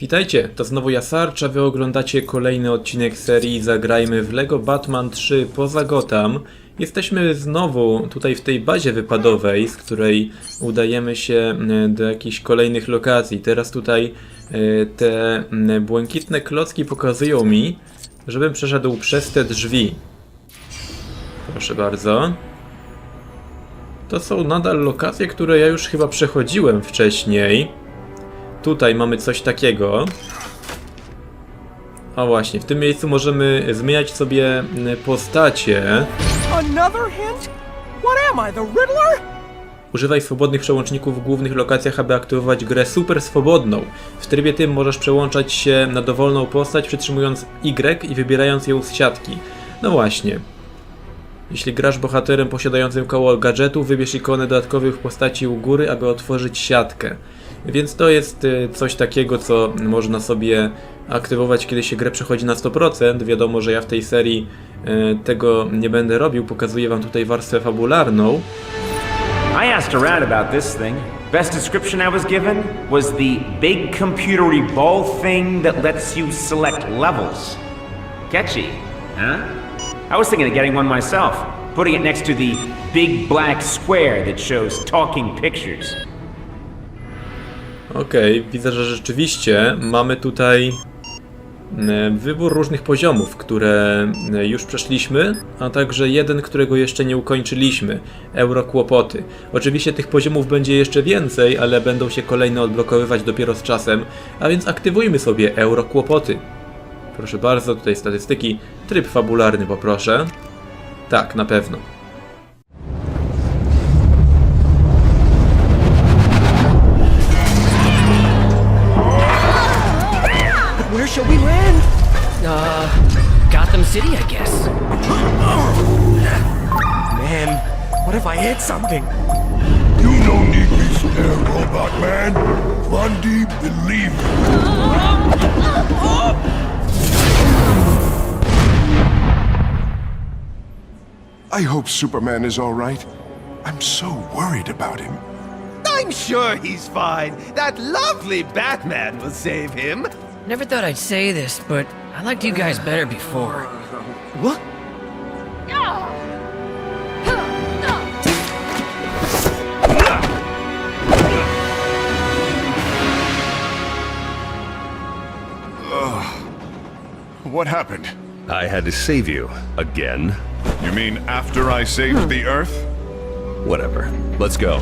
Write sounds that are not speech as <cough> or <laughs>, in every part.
Witajcie, to znowu ja Sarcza, wy oglądacie kolejny odcinek serii Zagrajmy w LEGO Batman 3 poza Gotham. Jesteśmy znowu tutaj w tej bazie wypadowej, z której udajemy się e, do jakichś kolejnych lokacji. Teraz tutaj e, te błękitne klocki pokazują mi, żebym przeszedł przez te drzwi. Proszę bardzo. To są nadal lokacje, które ja już chyba przechodziłem wcześniej. Tutaj mamy coś takiego. A właśnie, w tym miejscu możemy zmieniać sobie mm, postacie. Używaj swobodnych przełączników w głównych lokacjach, aby aktywować grę super swobodną. W trybie tym możesz przełączać się na dowolną postać, przytrzymując Y i wybierając ją z siatki. No właśnie. Jeśli grasz bohaterem posiadającym koło gadżetu, wybierz ikonę dodatkowych postaci u góry, aby otworzyć siatkę. Więc to jest y, coś takiego, co można sobie aktywować, kiedy się grę przechodzi na 100%. Wiadomo, że ja w tej serii y, tego nie będę robił. Pokazuję wam tutaj warstwę fabularną. I asked around about this thing. Best description I was given was the big computery ball thing that lets you select levels. Catchy, huh? I was thinking of getting one myself, putting it next to the big black square that shows talking pictures. Okej, widzę, że rzeczywiście mamy tutaj e, wybór różnych poziomów, które e, już przeszliśmy, a także jeden, którego jeszcze nie ukończyliśmy. Eurokłopoty. Oczywiście tych poziomów będzie jeszcze więcej, ale będą się kolejne odblokowywać dopiero z czasem, a więc aktywujmy sobie Eurokłopoty. Proszę bardzo, tutaj statystyki. Tryb fabularny poproszę. Tak, na pewno. Gotham City, I guess. Man, what if I hit something? You don't need me scared, Robot Man. Bundy, believe me. I hope Superman is all right. I'm so worried about him. I'm sure he's fine. That lovely Batman will save him. Never thought I'd say this, but I liked you guys better before. What? What happened? I had to save you again. You mean after I saved the Earth? Whatever. Let's go.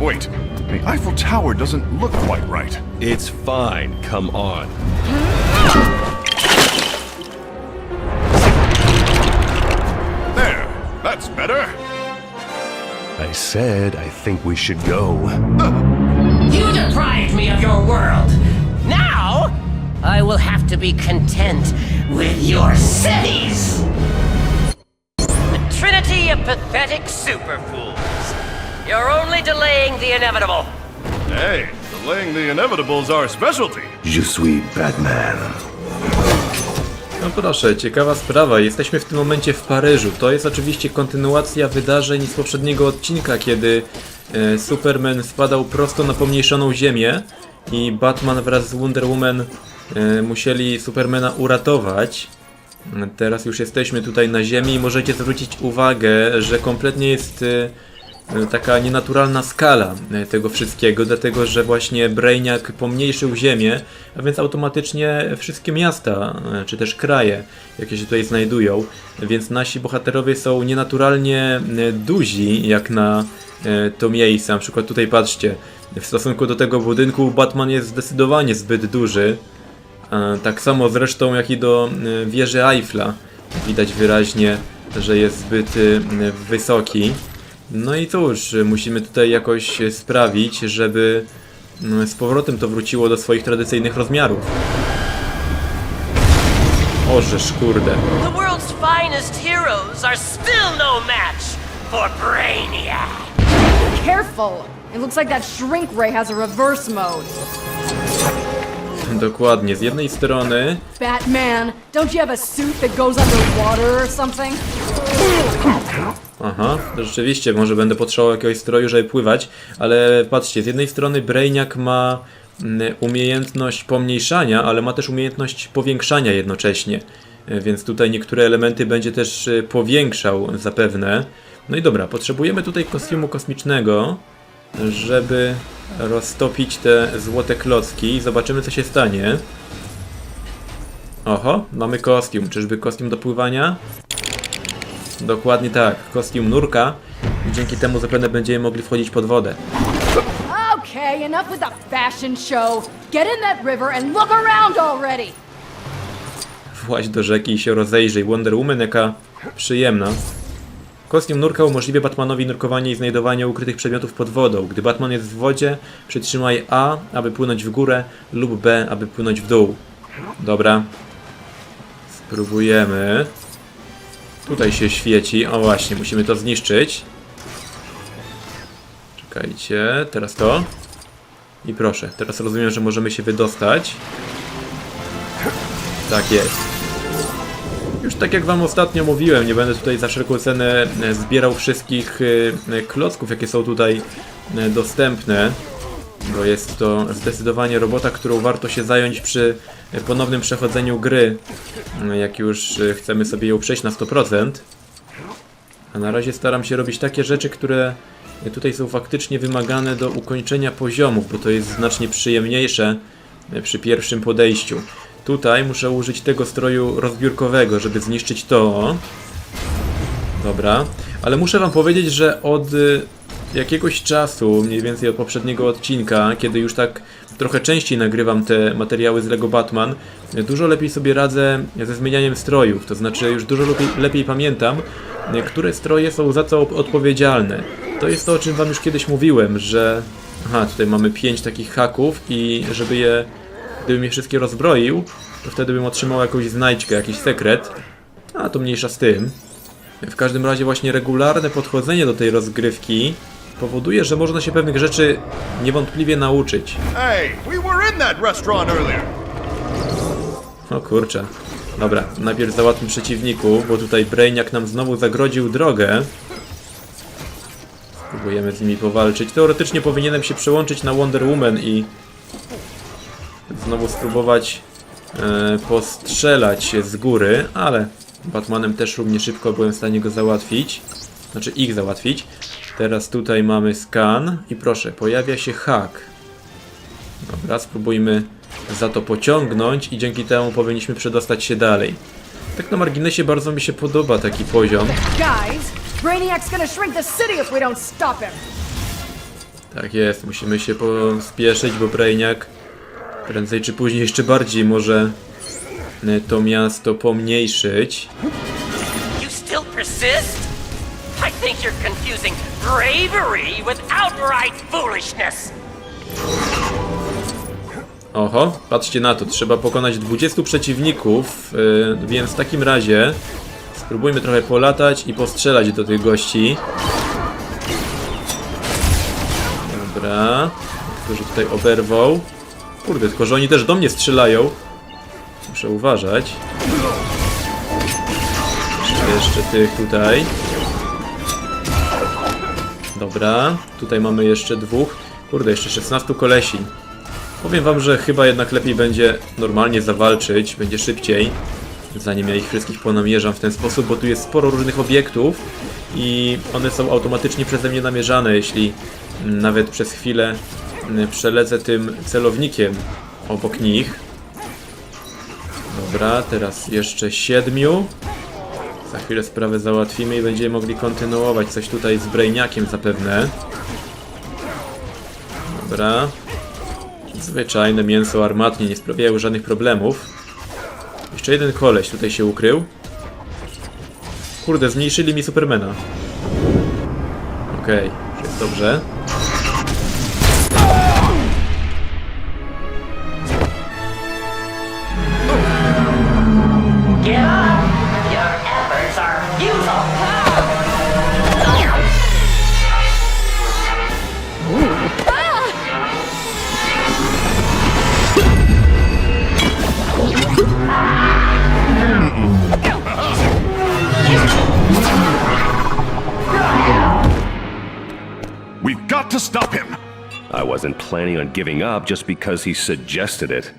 Wait, the Eiffel Tower doesn't look quite right. It's fine. Come on. I said I think we should go. You deprived me of your world. Now, I will have to be content with your cities. The trinity of pathetic superfools. You're only delaying the inevitable. Hey, delaying the inevitable is our specialty. Je suis Batman. No proszę, ciekawa sprawa. Jesteśmy w tym momencie w Paryżu. To jest oczywiście kontynuacja wydarzeń z poprzedniego odcinka, kiedy e, Superman spadał prosto na pomniejszoną ziemię i Batman wraz z Wonder Woman e, musieli Supermana uratować. Teraz już jesteśmy tutaj na ziemi i możecie zwrócić uwagę, że kompletnie jest e, taka nienaturalna skala e, tego wszystkiego, dlatego że właśnie Brainiac pomniejszył ziemię, a więc automatycznie wszystkie miasta, e, czy też kraje, jakie się tutaj znajdują, więc nasi bohaterowie są nienaturalnie e, duzi, jak na e, to miejsce. Na przykład tutaj patrzcie, w stosunku do tego budynku Batman jest zdecydowanie zbyt duży, E, Tak samo zresztą jak i do e, wieży Eiffla. Widać wyraźnie, że jest zbyt e, wysoki. No i cóż, musimy tutaj jakoś sprawić, żeby mm, z powrotem to wróciło do swoich tradycyjnych rozmiarów. Ożeż kurde. The world's finest heroes are still no match for Brainiac. Careful! It looks like that shrink ray has a reverse mode. Dokładnie, z jednej strony Batman, don't you have a suit that goes underwater or something? Aha, rzeczywiście, może będę potrzebował jakiegoś stroju, żeby pływać, ale patrzcie, z jednej strony Brainiac ma mm, umiejętność pomniejszania, ale ma też umiejętność powiększania jednocześnie. E, Więc tutaj niektóre elementy będzie też e, powiększał zapewne. No i dobra, potrzebujemy tutaj kostiumu kosmicznego, żeby roztopić te złote klocki i zobaczymy co się stanie. Oho, mamy kostium. Czyżby kostium do pływania? Dokładnie tak, kostium nurka. I dzięki temu zapewne będziemy mogli wchodzić pod wodę. Okay, enough with the fashion show. Get in that river and look around already. Właź do rzeki i się rozejrzyj. Wonder Woman jaka przyjemna. Kostium nurka umożliwia Batmanowi nurkowanie i znajdowanie ukrytych przedmiotów pod wodą. Gdy Batman jest w wodzie, przytrzymaj A, aby płynąć w górę, lub B, aby płynąć w dół. Dobra. Spróbujemy. Tutaj się świeci. O właśnie, musimy to zniszczyć. Czekajcie, teraz to. I proszę, teraz rozumiem, że możemy się wydostać. Tak jest. Już tak jak wam ostatnio mówiłem, nie będę tutaj za wszelką cenę e, zbierał wszystkich e, klocków, jakie są tutaj e, dostępne, bo jest to zdecydowanie robota, którą warto się zająć przy e, ponownym przechodzeniu gry, e, jak już e, chcemy sobie ją przejść na 100%. A na razie staram się robić takie rzeczy, które tutaj są faktycznie wymagane do ukończenia poziomów, bo to jest znacznie przyjemniejsze e, przy pierwszym podejściu. Tutaj muszę użyć tego stroju rozbiórkowego, żeby zniszczyć to. Dobra, ale muszę wam powiedzieć, że od y, jakiegoś czasu, mniej więcej od poprzedniego odcinka, kiedy już tak trochę częściej nagrywam te materiały z Lego Batman, dużo lepiej sobie radzę ze zmienianiem strojów. To znaczy, już dużo lepiej, lepiej pamiętam, które stroje są za co odpowiedzialne. To jest to, o czym wam już kiedyś mówiłem, że. Aha, tutaj mamy pięć takich haków i żeby je Gdybym je wszystkie rozbroił, to wtedy bym otrzymał jakąś znajdźkę, jakiś sekret. A to mniejsza z tym. W każdym razie właśnie regularne podchodzenie do tej rozgrywki powoduje, że można się pewnych rzeczy niewątpliwie nauczyć. Hey, we were in that restaurant earlier. O kurczę. Dobra, najpierw załatwmy przeciwników, bo tutaj Brainiac nam znowu zagrodził drogę. Spróbujemy z nimi powalczyć. Teoretycznie powinienem się przełączyć na Wonder Woman i znowu spróbować e, postrzelać z góry, ale Batmanem też równie szybko byłem w stanie go załatwić. Znaczy ich załatwić. Teraz tutaj mamy skan i proszę, pojawia się hak. Dobra, spróbujmy za to pociągnąć i dzięki temu powinniśmy przedostać się dalej. Tak na marginesie bardzo mi się podoba taki poziom. Tak jest, musimy się pospieszyć, bo Brainiac prędzej czy później jeszcze bardziej może to miasto pomniejszyć. You still persist? Think you're confusing bravery with outright foolishness. Oho, patrzcie na to, trzeba pokonać 20 przeciwników, yy, więc w takim razie spróbujmy trochę polatać i postrzelać do tych gości. Dobra, którzy tutaj oberwał. Kurde, tylko że oni też do mnie strzelają. Muszę uważać. Jeszcze tych tutaj. Dobra, tutaj mamy jeszcze dwóch. Kurde, jeszcze 16 kolesi. Powiem wam, że chyba jednak lepiej będzie normalnie zawalczyć, będzie szybciej, zanim ja ich wszystkich ponamierzam w ten sposób, bo tu jest sporo różnych obiektów i one są automatycznie przeze mnie namierzane, jeśli mm, nawet przez chwilę mm, przelecę tym celownikiem obok nich. Dobra, teraz jeszcze siedmiu. Za chwilę sprawę załatwimy i będziemy mogli kontynuować coś tutaj z Brainiakiem zapewne. Dobra. Zwyczajne mięso armatnie nie sprawiają żadnych problemów. Jeszcze jeden koleś tutaj się ukrył. Kurde, zmniejszyli mi Supermana. Okej, już jest dobrze. Give Got I wasn't planning on giving up just because he suggested it.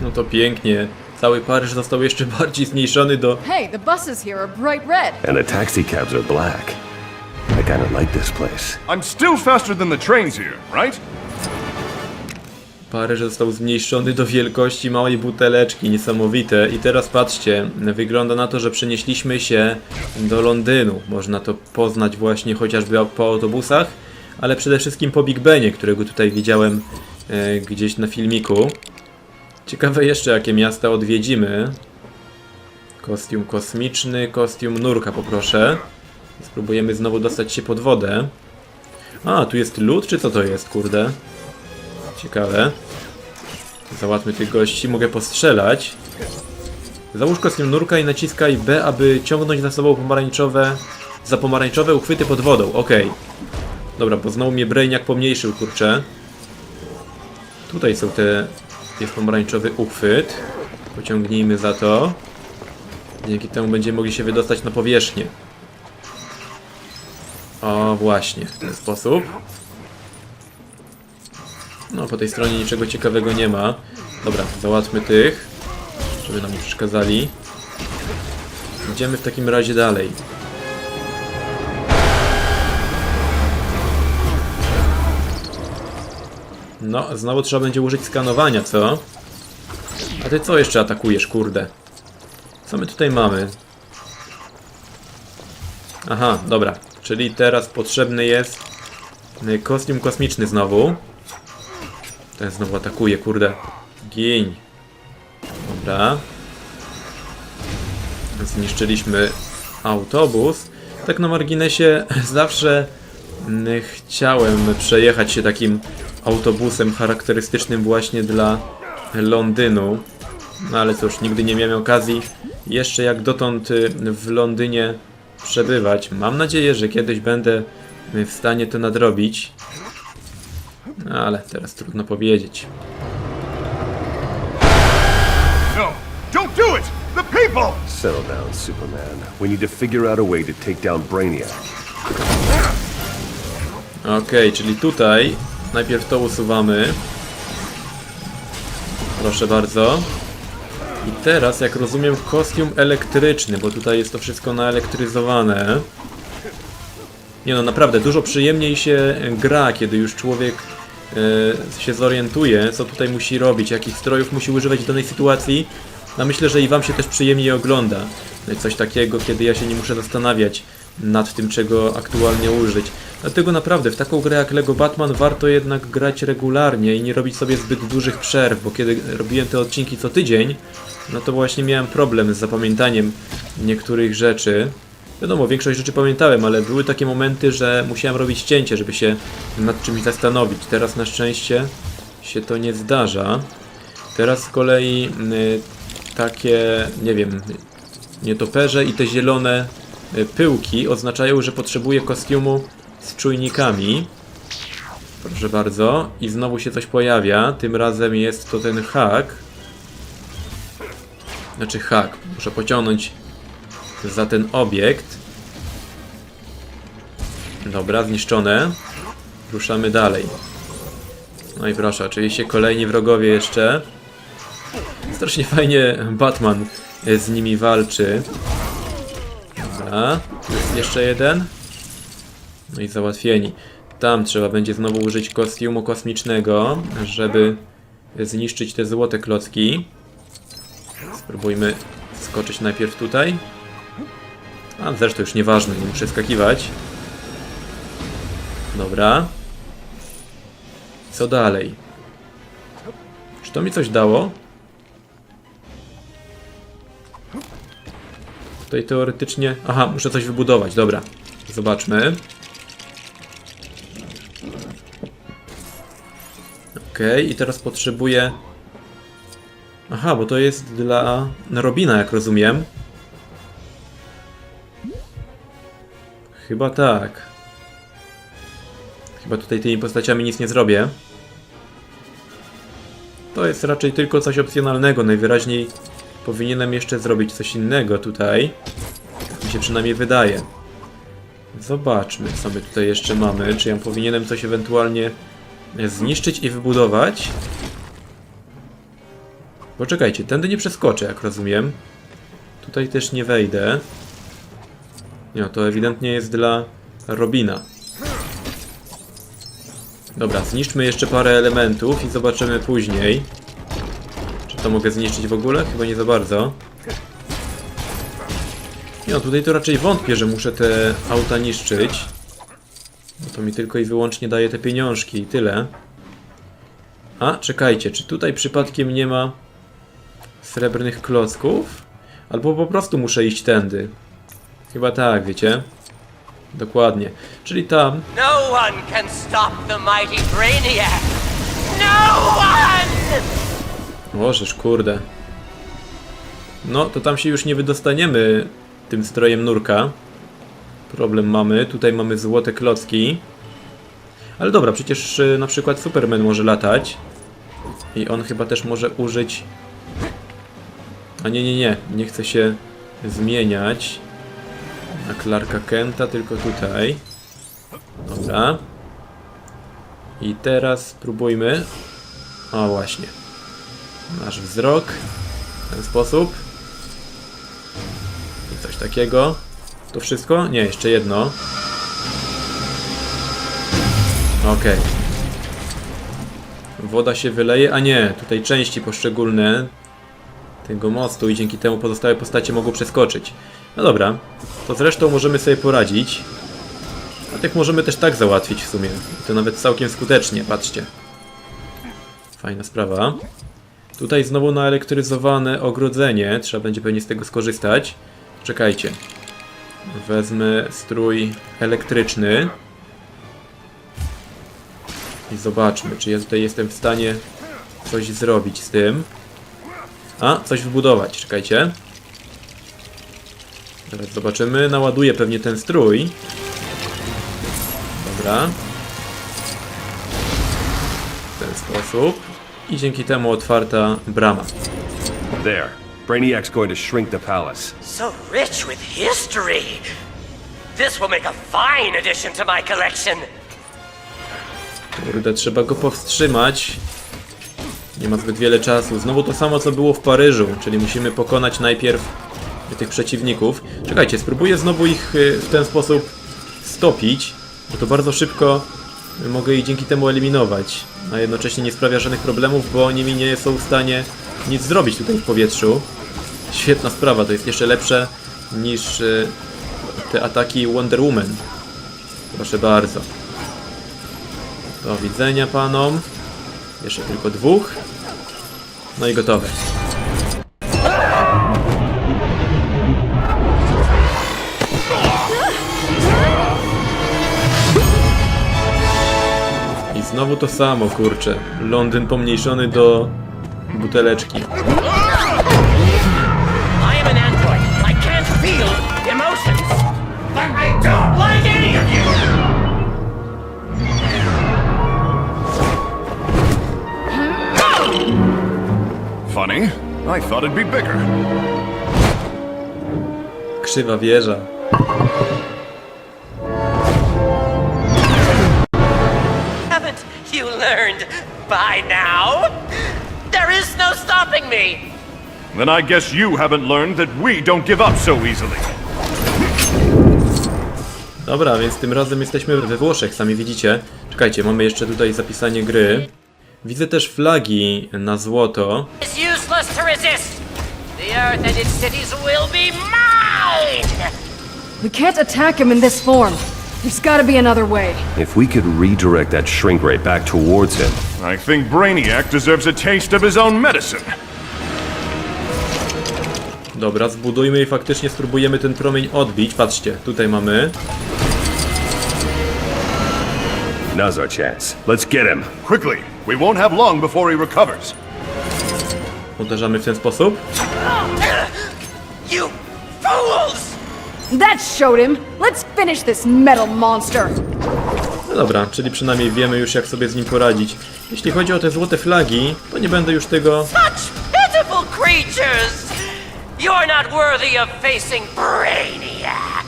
No to pięknie. Cały Paryż został jeszcze bardziej zmniejszony do... Hey, the buses here are bright red. And the taxi cabs are black. I kinda like this place. I'm still faster than the trains here, right? Paryż został zmniejszony do wielkości małej buteleczki, niesamowite. I teraz patrzcie, wygląda na to, że przenieśliśmy się do Londynu. Można to poznać właśnie chociażby po autobusach, ale przede wszystkim po Big Benie, którego tutaj widziałem e, gdzieś na filmiku. Ciekawe jeszcze, jakie miasta odwiedzimy. Kostium kosmiczny, kostium nurka poproszę. Spróbujemy znowu dostać się pod wodę. A, tu jest lód, czy co to jest, kurde? Ciekawe. Załatwmy tych gości. Mogę postrzelać. Załóż kostium nurka i naciskaj B, aby ciągnąć za sobą pomarańczowe... Za pomarańczowe uchwyty pod wodą. Okej. Dobra, bo znowu mnie Brainiak pomniejszył, kurczę. Tutaj są te... Jest pomarańczowy uchwyt. Pociągnijmy za to. Dzięki temu będziemy mogli się wydostać na powierzchnię. O, właśnie, w ten sposób. No, po tej stronie niczego ciekawego nie ma. Dobra, załatwmy tych, żeby nam nie przeszkadzali. Idziemy w takim razie dalej. No, znowu trzeba będzie użyć skanowania, co? A ty co jeszcze atakujesz, kurde? Co my tutaj mamy? Aha, dobra. Czyli teraz potrzebny jest y, kostium kosmiczny znowu. Ten znowu atakuje, kurde. Gień. Dobra. Zniszczyliśmy autobus. Tak na marginesie <laughs> zawsze mm, chciałem przejechać się takim autobusem charakterystycznym właśnie dla Londynu. No ale cóż, nigdy nie miałem okazji jeszcze jak dotąd y, w Londynie przebywać. Mam nadzieję, że kiedyś będę w stanie to nadrobić. Ale teraz trudno powiedzieć. No, don't do it! The people! Settle down, Superman. We need to figure out a way to take down Brainiac. Okej, czyli tutaj najpierw to usuwamy. Proszę bardzo. I teraz, jak rozumiem, kostium elektryczny, bo tutaj jest to wszystko naelektryzowane. Nie no, naprawdę, dużo przyjemniej się gra, kiedy już człowiek się zorientuje, co tutaj musi robić, jakich strojów musi używać w danej sytuacji. No myślę, że i wam się też przyjemniej ogląda. Coś takiego, kiedy ja się nie muszę zastanawiać nad tym, czego aktualnie użyć. Dlatego naprawdę w taką grę jak Lego Batman warto jednak grać regularnie i nie robić sobie zbyt dużych przerw, bo kiedy robiłem te odcinki co tydzień, no to właśnie miałem problem z zapamiętaniem niektórych rzeczy. Wiadomo, większość rzeczy pamiętałem, ale były takie momenty, że musiałem robić cięcie, żeby się nad czymś zastanowić. Teraz na szczęście się to nie zdarza. Teraz z kolei y, takie, nie wiem, nietoperze i te zielone y, pyłki oznaczają, że potrzebuję kostiumu z czujnikami. Proszę bardzo. I znowu się coś pojawia. Tym razem jest to ten hak. Znaczy hak. Muszę pociągnąć za ten obiekt. Dobra, zniszczone. Ruszamy dalej. No i proszę, oczywiście kolejni wrogowie jeszcze. Strasznie fajnie Batman z nimi walczy. Dobra, jest jeszcze jeden. No i załatwieni. Tam trzeba będzie znowu użyć kostiumu kosmicznego, żeby zniszczyć te złote klocki. Spróbujmy skoczyć najpierw tutaj. A zresztą już nieważne, nie muszę skakiwać. Dobra. Co dalej? Czy to mi coś dało? Tutaj teoretycznie... Aha, muszę coś wybudować, dobra. Zobaczmy. Okej, i teraz potrzebuję... Aha, bo to jest dla Robina, jak rozumiem. Chyba tak. Chyba tutaj tymi postaciami nic nie zrobię. To jest raczej tylko coś opcjonalnego. Najwyraźniej powinienem jeszcze zrobić coś innego tutaj. Mi się przynajmniej wydaje. Zobaczmy, co my tutaj jeszcze mamy. Czy ja powinienem coś ewentualnie zniszczyć i wybudować? Poczekajcie, tędy nie przeskoczę, jak rozumiem. Tutaj też nie wejdę. Nie, to ewidentnie jest dla Robina. Dobra, zniszczmy jeszcze parę elementów i zobaczymy później. Czy to mogę zniszczyć w ogóle? Chyba nie za bardzo. No tutaj to raczej wątpię, że muszę te auta niszczyć. Bo to mi tylko i wyłącznie daje te pieniążki i tyle. A, czekajcie, czy tutaj przypadkiem nie ma srebrnych klocków? Albo po prostu muszę iść tędy. Chyba tak, wiecie? Dokładnie. Czyli tam No one can stop the mighty Brainiac! No one! Możesz, kurde. No, to tam się już nie wydostaniemy tym strojem nurka. Problem mamy. Tutaj mamy złote klocki. Ale dobra, przecież y, na przykład Superman może latać. I on chyba też może użyć... A nie, nie, nie. Nie chce się zmieniać na Clarka Kenta, tylko tutaj. Dobra. I teraz spróbujmy. O, właśnie. Nasz wzrok. W ten sposób. I coś takiego. To wszystko? Nie, jeszcze jedno. Okej. Woda się wyleje, a nie, tutaj części poszczególne tego mostu i dzięki temu pozostałe postacie mogą przeskoczyć. No dobra, to zresztą możemy sobie poradzić. A tych możemy też tak załatwić w sumie. I to nawet całkiem skutecznie, patrzcie. Fajna sprawa. Tutaj znowu naelektryzowane ogrodzenie. Trzeba będzie pewnie z tego skorzystać. Czekajcie. Wezmę strój elektryczny. I zobaczmy, czy ja tutaj jestem w stanie coś zrobić z tym. A, coś wbudować. Czekajcie. Teraz zobaczymy. Naładuję pewnie ten strój. Dobra. W ten sposób. I dzięki temu otwarta brama. There. Brainiac's going to shrink the palace. So rich with history! This will make a fine addition to my collection! Kurde, trzeba go powstrzymać. Nie ma zbyt wiele czasu. Znowu to samo, co było w Paryżu, czyli musimy pokonać najpierw tych przeciwników. Czekajcie, spróbuję znowu ich y, w ten sposób stopić, bo to bardzo szybko mogę ich dzięki temu eliminować. A jednocześnie nie sprawia żadnych problemów, bo oni mi nie są w stanie nic zrobić tutaj w powietrzu. Świetna sprawa, to jest jeszcze lepsze niż y, te ataki Wonder Woman. Proszę bardzo. Do widzenia panom. Jeszcze tylko dwóch. No i gotowe. I znowu to samo, kurczę. Londyn pomniejszony do buteleczki. Funny. I thought it'd be bigger. Krzywa wieża. Haven't you learned by now? There is no stopping me! Then I guess you haven't learned that we don't give up so easily. Dobra, więc tym razem jesteśmy we Włoszech, sami widzicie. Czekajcie, mamy jeszcze tutaj zapisanie gry. Widzę też flagi na złoto. It's useless to resist! The Earth and its cities will be mine! We can't attack him in this form. There's gotta be another way. If we could redirect that shrink ray back towards him, I think Brainiac deserves a taste of his own medicine. Dobra, zbudujmy i faktycznie spróbujemy ten promień odbić. Patrzcie, tutaj mamy. now's our chance. Let's get him. Quickly, we won't have long before he recovers. Uderzamy w ten sposób. You fools! That showed him. Let's finish this metal monster. No dobra, czyli przynajmniej wiemy już jak sobie z nim poradzić. Jeśli chodzi o te złote flagi, to nie będę już tego... Such pitiful creatures! You're not worthy of facing Brainiac!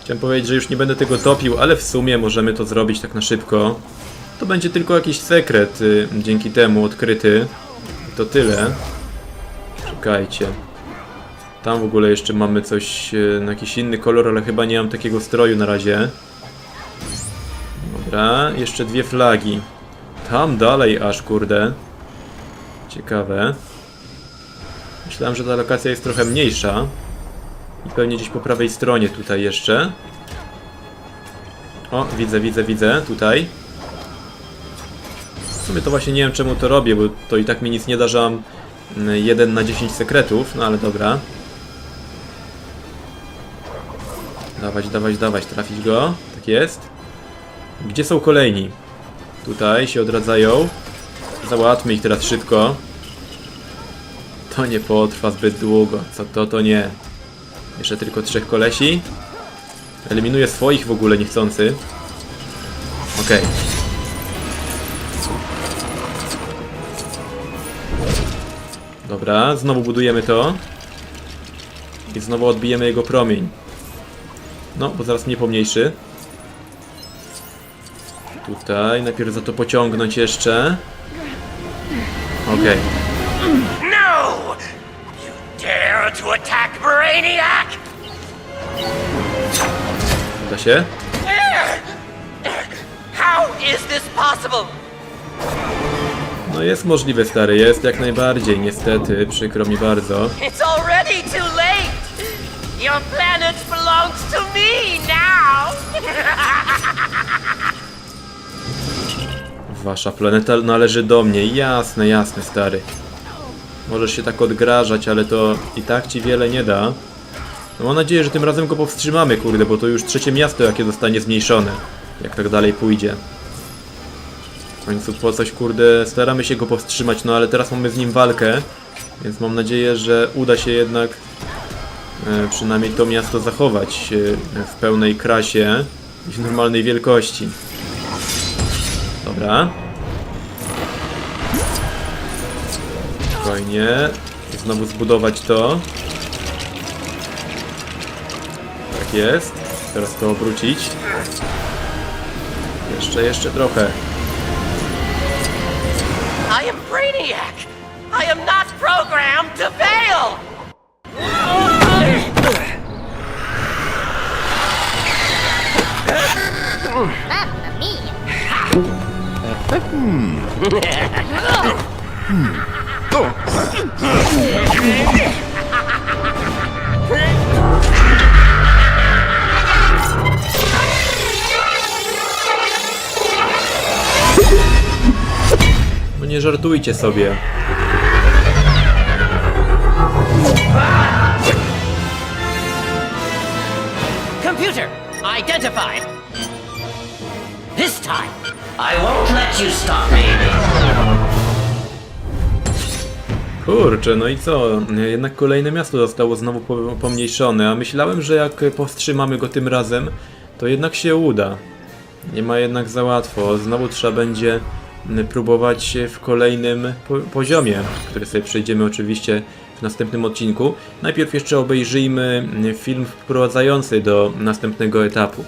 Chciałem powiedzieć, że już nie będę tego topił, ale w sumie możemy to zrobić tak na szybko. To będzie tylko jakiś sekret y, dzięki temu odkryty. To tyle. Czekajcie. Tam w ogóle jeszcze mamy coś y, na jakiś inny kolor, ale chyba nie mam takiego stroju na razie. Dobra, jeszcze dwie flagi. Tam dalej aż, kurde. Ciekawe. Myślałem, że ta lokacja jest trochę mniejsza. I pewnie gdzieś po prawej stronie tutaj jeszcze. O, widzę, widzę, widzę, tutaj. W sumie to właśnie nie wiem czemu to robię, bo to i tak mi nic nie da, że mam mm, 1 na 10 sekretów, no ale dobra. Dawać, dawać, dawać, trafić go. Tak jest. Gdzie są kolejni? Tutaj się odradzają. Załatwmy ich teraz szybko. To nie potrwa zbyt długo. Co to, to nie. Jeszcze tylko trzech kolesi. Eliminuję swoich w ogóle niechcący. Okej. Dobra, znowu budujemy to. I znowu odbijemy jego promień. No, bo zaraz mnie pomniejszy. Tutaj, najpierw za to pociągnąć jeszcze. Okej. No! You dare to attack Brainiac? Uda się? How is this possible? No jest możliwe, stary, jest jak najbardziej, niestety, przykro mi bardzo. It's already too late! Your planet belongs to me now! <laughs> Wasza planeta należy do mnie, jasne, jasne, stary. Możesz się tak odgrażać, ale to i tak ci wiele nie da. No mam nadzieję, że tym razem go powstrzymamy, kurde, bo to już trzecie miasto, jakie zostanie zmniejszone. Jak tak dalej pójdzie. Końcu po coś, kurde, staramy się go powstrzymać, no ale teraz mamy z nim walkę. Więc mam nadzieję, że uda się jednak e, przynajmniej to miasto zachować e, w pełnej krasie i w normalnej wielkości. Dobra. Spokojnie. Znowu zbudować to. Tak jest. Teraz to obrócić. Jeszcze, jeszcze trochę. I am not programmed to fail! No nie żartujcie sobie. Computer, identified! This time, I won't let you stop me! Kurczę, no i co? Jednak kolejne miasto zostało znowu po- pomniejszone, a myślałem, że jak powstrzymamy go tym razem, to jednak się uda. Nie ma jednak za łatwo. Znowu trzeba będzie próbować w kolejnym po poziomie, który sobie przejdziemy oczywiście w następnym odcinku. Najpierw jeszcze obejrzyjmy film wprowadzający do następnego etapu.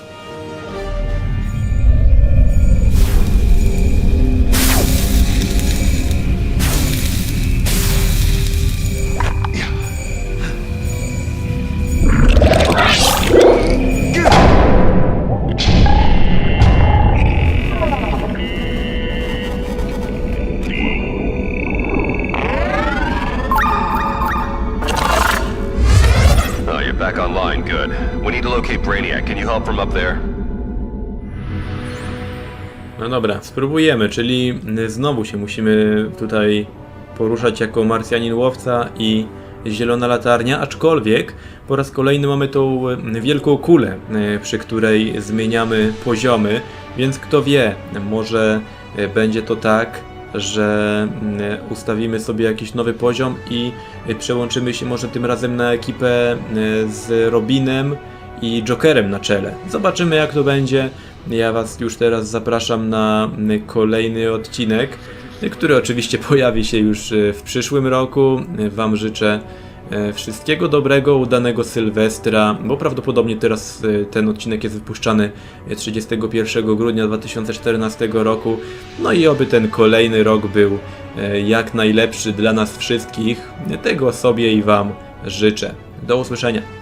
Spróbujemy, czyli znowu się musimy tutaj poruszać jako Marsjanin łowca i zielona latarnia, aczkolwiek po raz kolejny mamy tą wielką kulę, e, przy której zmieniamy poziomy, więc kto wie, może e, będzie to tak, że mm, ustawimy sobie jakiś nowy poziom i e, przełączymy się może tym razem na ekipę e, z Robinem i Jokerem na czele. Zobaczymy jak to będzie. Ja Was już teraz zapraszam na y, kolejny odcinek, który oczywiście <laughs> pojawi się już y, w przyszłym roku. Y, Wam życzę y, wszystkiego dobrego, udanego Sylwestra, bo prawdopodobnie teraz ten odcinek jest wypuszczany y, 31 grudnia 2014 roku. No i oby ten kolejny rok był jak najlepszy dla nas wszystkich. Tego sobie i Wam życzę. Do usłyszenia.